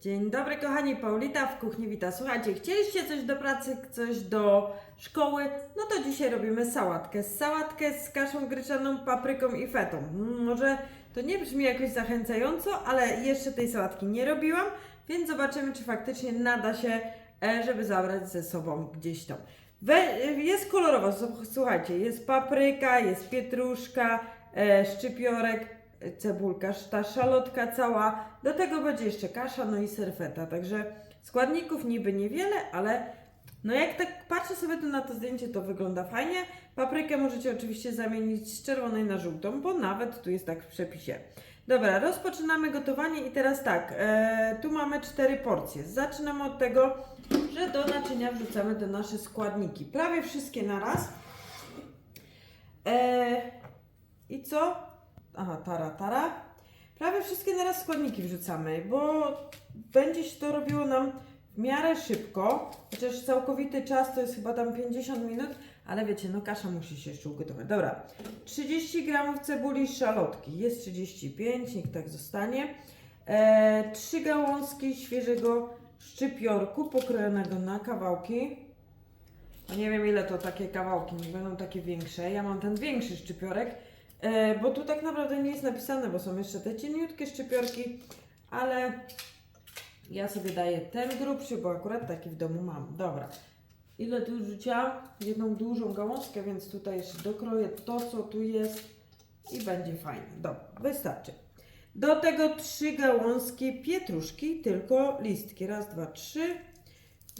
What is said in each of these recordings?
Dzień dobry kochani, Paulita w kuchni wita. Słuchajcie, chcieliście coś do pracy, coś do szkoły? No to dzisiaj robimy sałatkę. Sałatkę z kaszą gryczaną, papryką i fetą. Mm, Może to nie brzmi jakoś zachęcająco, ale jeszcze tej sałatki nie robiłam, więc zobaczymy, czy faktycznie nada się, e, żeby zabrać ze sobą gdzieś tam. Jest kolorowo, s- słuchajcie, jest papryka, jest pietruszka, e, szczypiorek, cebulka, ta szalotka cała. Do tego będzie jeszcze kasza, no i serfeta. Także składników niby niewiele, ale no jak tak patrzę sobie tu na to zdjęcie, to wygląda fajnie. Paprykę możecie oczywiście zamienić z czerwonej na żółtą, bo nawet tu jest tak w przepisie. Dobra, rozpoczynamy gotowanie i teraz tak, e, tu mamy cztery porcje. Zaczynamy od tego, że do naczynia wrzucamy te nasze składniki. Prawie wszystkie na raz. E, I co? Aha, tara, tara. Prawie wszystkie na raz składniki wrzucamy, bo będzie się to robiło nam w miarę szybko, chociaż całkowity czas to jest chyba tam 50 minut, ale wiecie, no kasza musi się jeszcze ugotować. Dobra, 30 gramów cebuli szalotki, jest 35, niech tak zostanie. E, 3 gałązki świeżego szczypiorku pokrojonego na kawałki. No nie wiem ile to takie kawałki, nie będą takie większe. Ja mam ten większy szczypiorek, bo tu tak naprawdę nie jest napisane, bo są jeszcze te cieniutkie szczypiorki, ale ja sobie daję ten grubszy, bo akurat taki w domu mam. Dobra. Ile tu rzuciłam? Jedną dużą gałązkę, więc tutaj jeszcze dokroję to, co tu jest i będzie fajnie. Dobra, wystarczy. Do tego trzy gałązki pietruszki, tylko listki. Raz, dwa, trzy.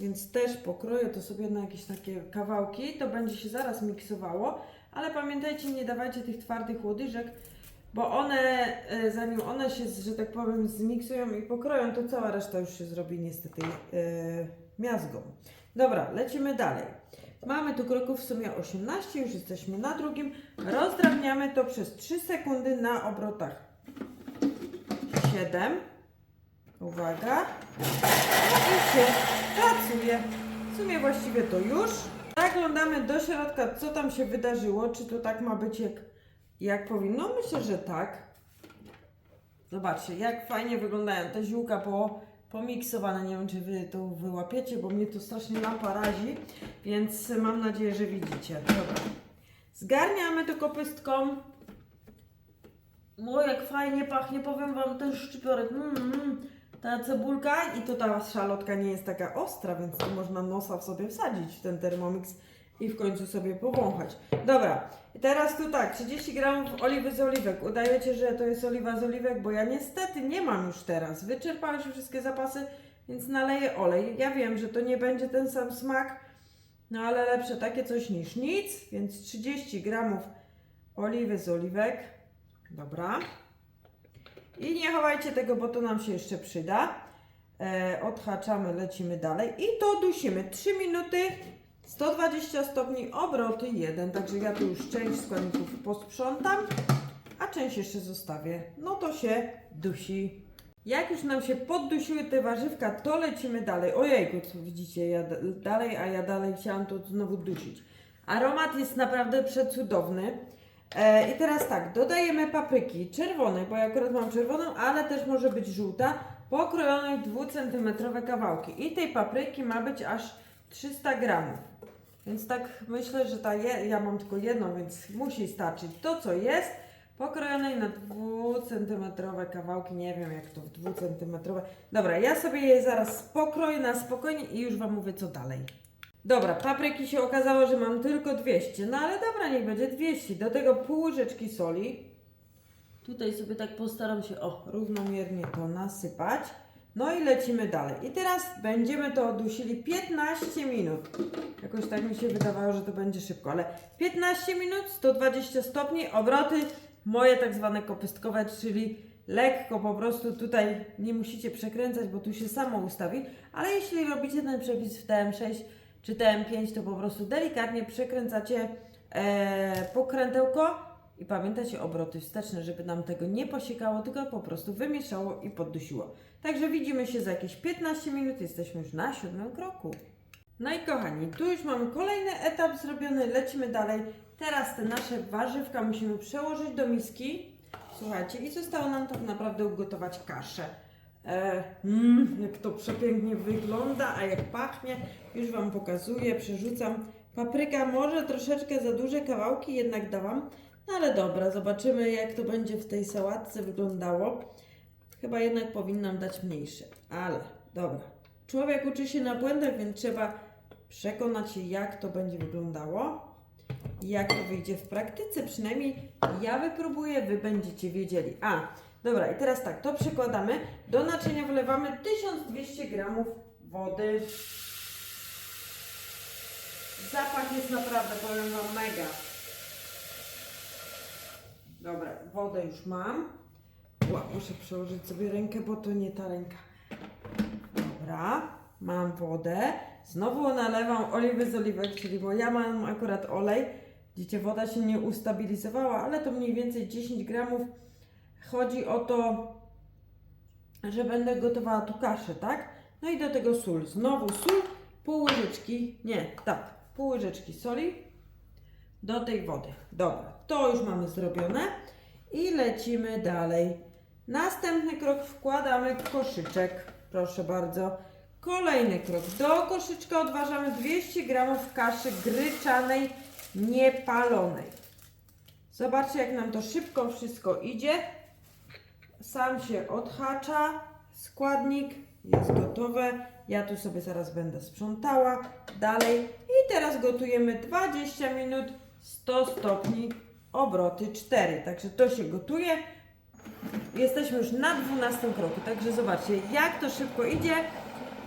Więc też pokroję to sobie na jakieś takie kawałki. To będzie się zaraz miksowało. Ale pamiętajcie, nie dawajcie tych twardych łodyżek, bo one, e, zanim one się, że tak powiem, zmiksują i pokroją, to cała reszta już się zrobi niestety e, miazgą. Dobra, lecimy dalej. Mamy tu kroków w sumie 18, już jesteśmy na drugim. Rozdrabniamy to przez 3 sekundy na obrotach 7. Uwaga. I się pracuje. W sumie właściwie to już. Zaglądamy do środka, co tam się wydarzyło. Czy to tak ma być jak, jak powinno? Myślę, że tak. Zobaczcie, jak fajnie wyglądają te ziółka po, pomiksowane. Nie wiem, czy wy to wyłapiecie, bo mnie to strasznie lampa razi, więc mam nadzieję, że widzicie. Dobra. Zgarniamy to kopystką. O, jak fajnie pachnie, powiem Wam, ten szczypiorek. Mm, mm, ta cebulka i to ta szalotka nie jest taka ostra, więc tu można nosa w sobie wsadzić w ten Thermomix i w końcu sobie powąchać. Dobra, teraz tu tak, 30 gramów oliwy z oliwek. Udajecie, że to jest oliwa z oliwek, bo ja niestety nie mam już teraz. Wyczerpały się wszystkie zapasy, więc naleję olej. Ja wiem, że to nie będzie ten sam smak, no ale lepsze takie coś niż nic, więc 30 gramów oliwy z oliwek. Dobra. I nie chowajcie tego, bo to nam się jeszcze przyda. E, odhaczamy, lecimy dalej. I to dusimy. 3 minuty, 120 stopni, obroty 1. Także ja tu już część składników posprzątam, a część jeszcze zostawię. No to się dusi. Jak już nam się poddusiły te warzywka, to lecimy dalej. Ojejku, co widzicie, ja dalej, a ja dalej chciałam to znowu dusić. Aromat jest naprawdę przecudowny. E, I teraz tak, dodajemy papryki czerwonej, bo ja akurat mam czerwoną, ale też może być żółta, pokrojonej w 2 cm kawałki. I tej papryki ma być aż 300 gramów. Więc tak myślę, że ta je, ja mam tylko jedną, więc musi starczyć. To co jest, pokrojonej na 2 cm kawałki, nie wiem jak to w 2 cm. Dobra, ja sobie je zaraz pokroję na spokojnie i już Wam mówię co dalej. Dobra, papryki się okazało, że mam tylko 200, no ale dobra, niech będzie 200. Do tego pół łyżeczki soli. Tutaj sobie tak postaram się, o, równomiernie to nasypać. No i lecimy dalej. I teraz będziemy to dusili 15 minut. Jakoś tak mi się wydawało, że to będzie szybko, ale 15 minut, 120 stopni, obroty moje tak zwane kopystkowe, czyli lekko po prostu tutaj nie musicie przekręcać, bo tu się samo ustawi, ale jeśli robicie ten przepis w TM6 czy TM5, to po prostu delikatnie przekręcacie e, pokrętełko i pamiętajcie obroty wsteczne, żeby nam tego nie posiekało, tylko po prostu wymieszało i poddusiło. Także widzimy się za jakieś 15 minut, jesteśmy już na siódmym kroku. No i kochani, tu już mamy kolejny etap zrobiony, lecimy dalej. Teraz te nasze warzywka musimy przełożyć do miski. Słuchajcie, i zostało nam tak naprawdę ugotować kaszę. E, mm, jak to przepięknie wygląda, a jak pachnie, już Wam pokazuję, przerzucam. Papryka może troszeczkę za duże kawałki jednak dałam, no ale dobra, zobaczymy jak to będzie w tej sałatce wyglądało. Chyba jednak powinnam dać mniejsze, ale dobra. Człowiek uczy się na błędach, więc trzeba przekonać się jak to będzie wyglądało. Jak to wyjdzie w praktyce, przynajmniej ja wypróbuję, Wy będziecie wiedzieli. A, dobra, i teraz tak, to przykładamy. Do naczynia wlewamy 1200 gramów wody. Zapach jest naprawdę, powiem Wam, mega. Dobra, wodę już mam. Ła, muszę przełożyć sobie rękę, bo to nie ta ręka. Dobra, mam wodę. Znowu nalewam oliwy z oliwek, czyli bo ja mam akurat olej. Widzicie, woda się nie ustabilizowała, ale to mniej więcej 10 gramów. Chodzi o to, że będę gotowała tu kaszę, tak? No i do tego sól. Znowu sól, pół łyżeczki, nie, tak, pół łyżeczki soli do tej wody. Dobra, to już mamy zrobione i lecimy dalej. Następny krok wkładamy koszyczek, proszę bardzo. Kolejny krok. Do koszyczka odważamy 200 g kaszy gryczanej, niepalonej. Zobaczcie, jak nam to szybko wszystko idzie. Sam się odhacza składnik, jest gotowe. Ja tu sobie zaraz będę sprzątała dalej. I teraz gotujemy 20 minut 100 stopni, obroty 4. Także to się gotuje. Jesteśmy już na 12 kroku, także zobaczcie, jak to szybko idzie.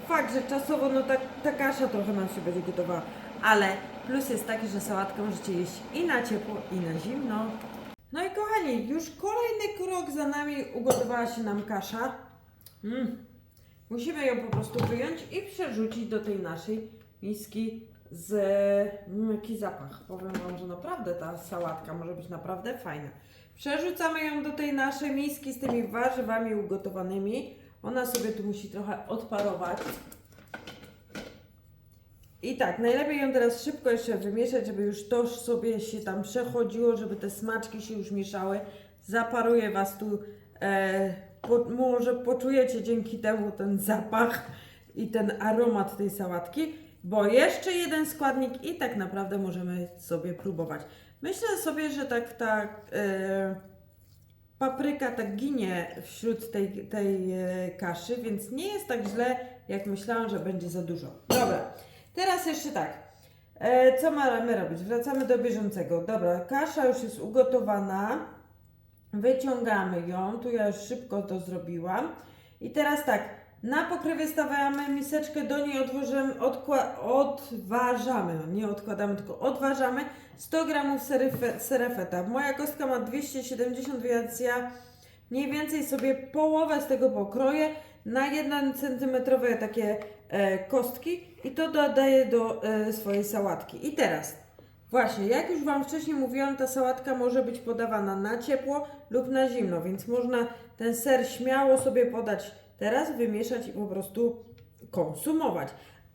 Fakt, że czasowo no ta, ta kasza trochę nam się będzie gotowała, ale plus jest taki, że sałatkę możecie jeść i na ciepło, i na zimno. No i kochani, już kolejny krok za nami ugotowała się nam kasza. Mm. Musimy ją po prostu wyjąć i przerzucić do tej naszej miski z... Mm, jaki zapach. Powiem Wam, że naprawdę ta sałatka może być naprawdę fajna. Przerzucamy ją do tej naszej miski z tymi warzywami ugotowanymi. Ona sobie tu musi trochę odparować. I tak, najlepiej ją teraz szybko jeszcze wymieszać, żeby już to sobie się tam przechodziło, żeby te smaczki się już mieszały. Zaparuję Was tu, e, po, może poczujecie dzięki temu ten zapach i ten aromat tej sałatki, bo jeszcze jeden składnik i tak naprawdę możemy sobie próbować. Myślę sobie, że tak, tak, e, papryka tak ginie wśród tej, tej e, kaszy, więc nie jest tak źle, jak myślałam, że będzie za dużo. Dobra, teraz jeszcze tak. E, co mamy robić? Wracamy do bieżącego. Dobra, kasza już jest ugotowana. Wyciągamy ją. Tu ja już szybko to zrobiłam. I teraz tak, na pokrywie stawiamy miseczkę, do niej odłożymy, odważamy, no nie odkładamy, tylko odważamy 100 gramów serefeta. Moja kostka ma 270, więc ja mniej więcej sobie połowę z tego pokroję na 1 cm takie e, kostki i to dodaję do e, swojej sałatki. I teraz Właśnie, jak już Wam wcześniej mówiłam, ta sałatka może być podawana na ciepło lub na zimno, więc można ten ser śmiało sobie podać teraz, wymieszać i po prostu konsumować.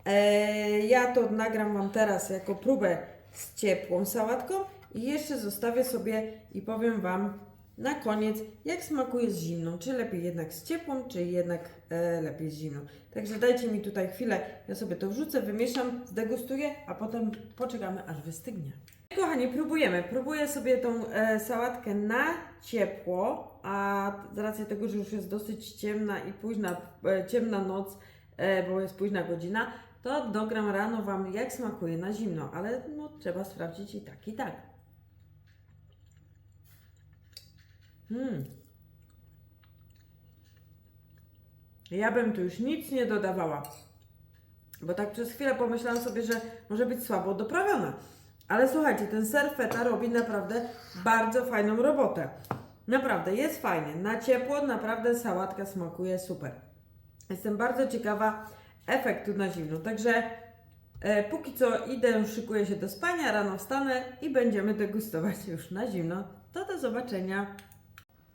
Eee, ja to nagram Wam teraz jako próbę z ciepłą sałatką i jeszcze zostawię sobie i powiem Wam na koniec, jak smakuje z zimną. Czy lepiej jednak z ciepłą, czy jednak e, lepiej z zimną. Także dajcie mi tutaj chwilę, ja sobie to wrzucę, wymieszam, zdegustuję, a potem poczekamy aż wystygnie. Kochani, próbujemy. Próbuję sobie tą e, sałatkę na ciepło, a z racji tego, że już jest dosyć ciemna i późna, e, ciemna noc, e, bo jest późna godzina, to dogram rano Wam jak smakuje na zimno, ale no, trzeba sprawdzić i tak, i tak. Hmm. Ja bym tu już nic nie dodawała. Bo tak przez chwilę pomyślałam sobie, że może być słabo doprawiona. Ale słuchajcie, ten ser feta robi naprawdę bardzo fajną robotę. Naprawdę, jest fajnie. Na ciepło naprawdę sałatka smakuje super. Jestem bardzo ciekawa efektu na zimno. Także e, póki co idę, szykuję się do spania, rano wstanę i będziemy degustować już na zimno. To do zobaczenia.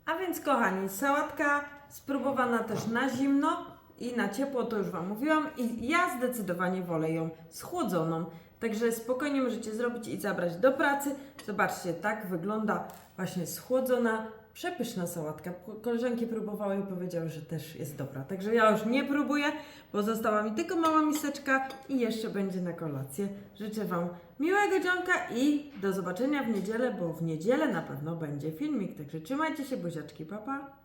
A więc kochani, sałatka spróbowana też na zimno i na ciepło, to już Wam mówiłam. I ja zdecydowanie wolę ją schłodzoną. Także spokojnie możecie zrobić i zabrać do pracy. Zobaczcie, tak wygląda właśnie schłodzona. Przepyszna sałatka. Ko- Koleżanki próbowały i powiedziały, że też jest dobra. Także ja już nie próbuję, bo została mi tylko mała miseczka i jeszcze będzie na kolację. Życzę Wam miłego dzionka i do zobaczenia w niedzielę, bo w niedzielę na pewno będzie filmik. Także trzymajcie się, buziaczki, papa. Pa.